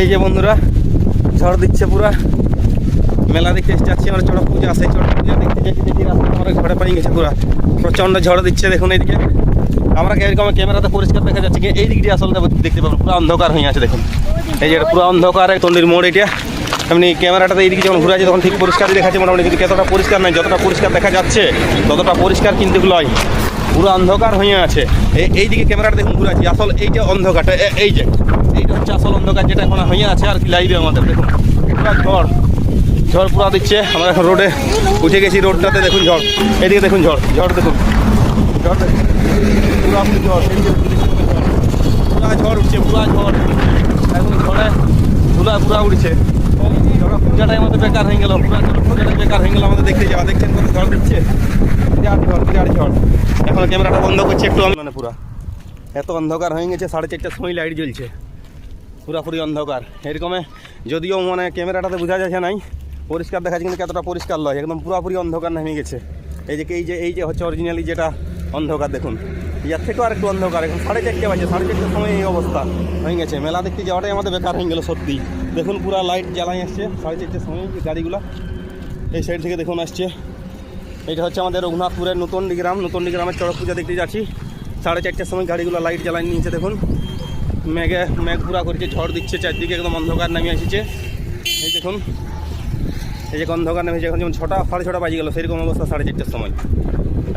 এই যে বন্ধুরা, ঝড় দিচ্ছে পুরা। মেলা দেখতে এসে যাচ্ছি আমরা চড়ক পূজা, সেই চড়ক পূজা দেখতে যাচ্ছি দেখি রাস্তা ঘরে পাই গেছে পুরা। প্রচণ্ড ঝড় দিচ্ছে, দেখুন এইদিকে। আমরা এরকম ক্যামেরাতে পরিষ্কার দেখা যাচ্ছে এই দিক দিয়ে আসলে দেখতে পাবেন পুরো অন্ধকার হয়ে আছে, দেখুন। এই যে পুরো অন্ধকার তন্ডির মোড় এটা। এমনি ক্যামেরাটাতে এইদিকে যখন ঘুরে আছে, তখন ঠিক পরিষ্কার দেখাচ্ছে মোটামুটি, কিন্তু কতটা পরিষ্কার নাই যতটা পরিষ্কার দেখা যাচ্ছে, ততটা পরিষ্কার কিন্তু লয়। পুরো অন্ধকার হয়ে আছে। এই এইদিকে ক্যামেরাটা দেখুন, ঘুরে আছে। আসল এই যে অন্ধকারটা এই যে। এইটা হচ্ছে আসল অন্ধকার যেটা এখন হয়ে আছে আর কি লাইভে আমাদের, দেখুন। ঝড়। ঝড় পুরা দিচ্ছে, আমরা এখন রোডে উঠে গেছি রোডটাতে দেখুন ঝড়। এদিকে দেখুন ঝড় ঝড় দেখুন। ঝড় ঝড় উঠছে, পুরা ঝড়। এখন ধুলা উঠছে আমাদের বেকার হয়ে বেকার হয়ে গেল আমাদের দেখছেন ঝড় দিচ্ছে? ঝড় ঝড়। এখন ক্যামেরাটা বন্ধ মানে পুরা। এত অন্ধকার হয়ে গেছে, সাড়ে চারটার সময় লাইট জ্বলছে। পুরাপুরি অন্ধকার। এরকমে যদিও মানে ক্যামেরাটাতে বোঝা যাচ্ছে নাই, পরিষ্কার দেখা কিন্তু কতটা পরিষ্কার লয়, একদম পুরাপুরি অন্ধকার নেমে গেছে। এই যে এই যে এই যে হচ্ছে অরিজিনালি যেটা অন্ধকার, দেখুন। ইয়ার থেকেও আর একটু অন্ধকার, এখন সাড়ে চারটে বাজে, সাড়ে চারটের সময় এই অবস্থা হয়ে গেছে। মেলা দেখতে যাওয়াটাই আমাদের বেকার হয়ে গেল, সত্যি। দেখুন পুরা লাইট জ্বালাই আসছে, সাড়ে চারটের সময় গাড়িগুলো। এই সাইড থেকে দেখুন আসছে। এটা হচ্ছে আমাদের রঘুনাথপুরের নতুন গ্রাম নতুন গ্রামের চড়ক পূজা দেখতে যাচ্ছি। সাড়ে চারটের সময় গাড়িগুলো লাইট জ্বালাই নিয়েছে, দেখুন। মেঘে, মেঘ পুরা করছে, ঝড় দিচ্ছে, চারদিকে একদম অন্ধকার নামে এসেছে এই দেখুন, এই যে অন্ধকার নেমেছে এখন যেমন ছটা, সাড়ে ছটা বাজে গেল, সেরকম অবস্থা সাড়ে চারটের সময়।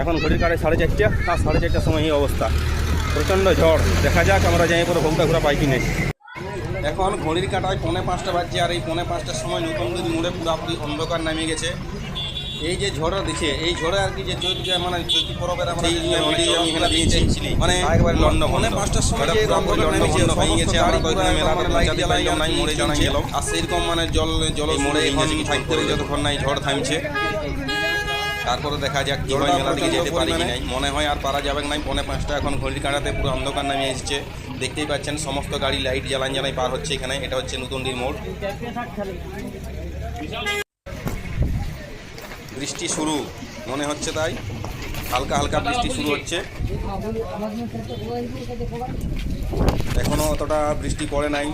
এখন ঘড়ির কাটে সাড়ে চারটে আর সাড়ে চারটার সময় এই অবস্থা। প্রচণ্ড ঝড়। দেখা যাক, আমরা যাই পরে ভোগটা ঘোরা পাই কি নেই এখন ঘড়ির কাটায় পৌনে পাঁচটা বাজছে, আর এই পৌনে পাঁচটার সময় নতুন নদী মোড়ে পুরোপুরি অন্ধকার নামে গেছে। এই যে ঝড় দিচ্ছে এই ঝড়ে আর কি যে চৈত মানে চৈতি পরবের আমরা দিয়েছি মানে একবার লন্ড মনে পাঁচটার সময় যে নেমেছে হয়ে গেছে লাইট জ্বালাইলাম নাই মরে জানা গেল। আর সেইরকম মানে জল জল মরে এখন থাকতে যতক্ষণ নাই ঝড় থামছে। তারপরে দেখা যাক কি হয় মেলা দিকে যেতে পারি কি নাই। মনে হয় আর পারা যাবে নাই পৌনে পাঁচটা এখন ঘড়ির কাঁটাতে পুরো অন্ধকার নামে এসেছে। দেখতেই পাচ্ছেন সমস্ত গাড়ি লাইট জ্বালান জ্বালাই পার হচ্ছে এখানে এটা হচ্ছে নতুন ডির মোড় বৃষ্টি শুরু, মনে হচ্ছে তাই। হালকা হালকা বৃষ্টি শুরু হচ্ছে। এখনও অতটা বৃষ্টি পড়ে নাই,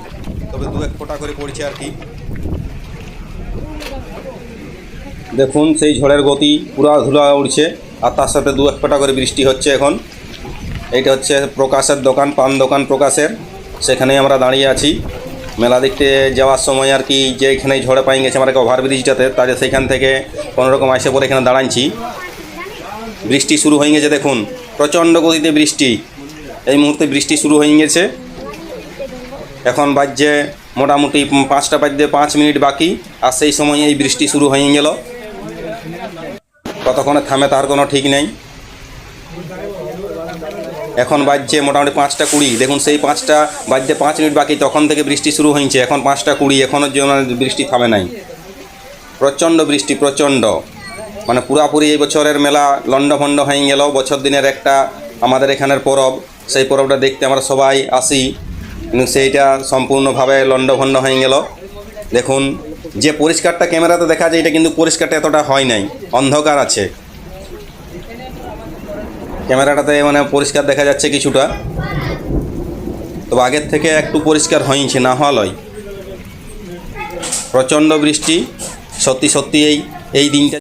তবে দু এক ফোঁটা করে পড়ছে আর কি। দেখুন, সেই ঝড়ের গতি পুরা ধুলা উঠছে আর তার সাথে দু এক ফোঁটা করে বৃষ্টি হচ্ছে এখন। এইটা হচ্ছে প্রকাশের দোকান, পান দোকান প্রকাশের। সেখানেই আমরা দাঁড়িয়ে আছি। মেলা দেখতে যাওয়ার সময় আর কি যে এখানে ঝড়ে পাই গেছে আমরা ওভারব্রিজটাতে তাহলে সেখান থেকে কোনোরকম আসে পরে এখানে দাঁড়াচ্ছি বৃষ্টি শুরু হয়ে গেছে দেখুন, প্রচণ্ড গতিতে বৃষ্টি। এই মুহূর্তে বৃষ্টি শুরু হয়ে গেছে। এখন বাজছে মোটামুটি পাঁচটা বাজতে পাঁচ মিনিট বাকি, আর সেই সময় এই বৃষ্টি শুরু হয়ে গেল। কতক্ষণে থামে তার কোনো ঠিক নেই। এখন বাজছে মোটামুটি পাঁচটা কুড়ি। দেখুন সেই পাঁচটা বাজতে পাঁচ মিনিট বাকি, তখন থেকে বৃষ্টি শুরু হয়েছে। এখন পাঁচটা কুড়ি এখনও যেন বৃষ্টি থামে নাই। প্রচণ্ড বৃষ্টি, প্রচণ্ড। মানে পুরাপুরি এই বছরের মেলা লণ্ডভণ্ড হয়ে গেল। বছর দিনের একটা আমাদের এখানের পরব। সেই পরবটা দেখতে আমরা সবাই আসি। সেইটা সম্পূর্ণভাবে লণ্ডভণ্ড হয়ে গেল। দেখুন, যে পরিষ্কারটা ক্যামেরাতে দেখা যায়, এটা কিন্তু পরিষ্কারটা এতটা হয় নাই। অন্ধকার আছে। ক্যামেরাটাতে মানে পরিষ্কার দেখা যাচ্ছে কিছুটা। তো আগের থেকে একটু পরিষ্কার হয়েছে না হওয়া লয়। প্রচণ্ড বৃষ্টি, সত্যি সত্যি এই এই দিনটা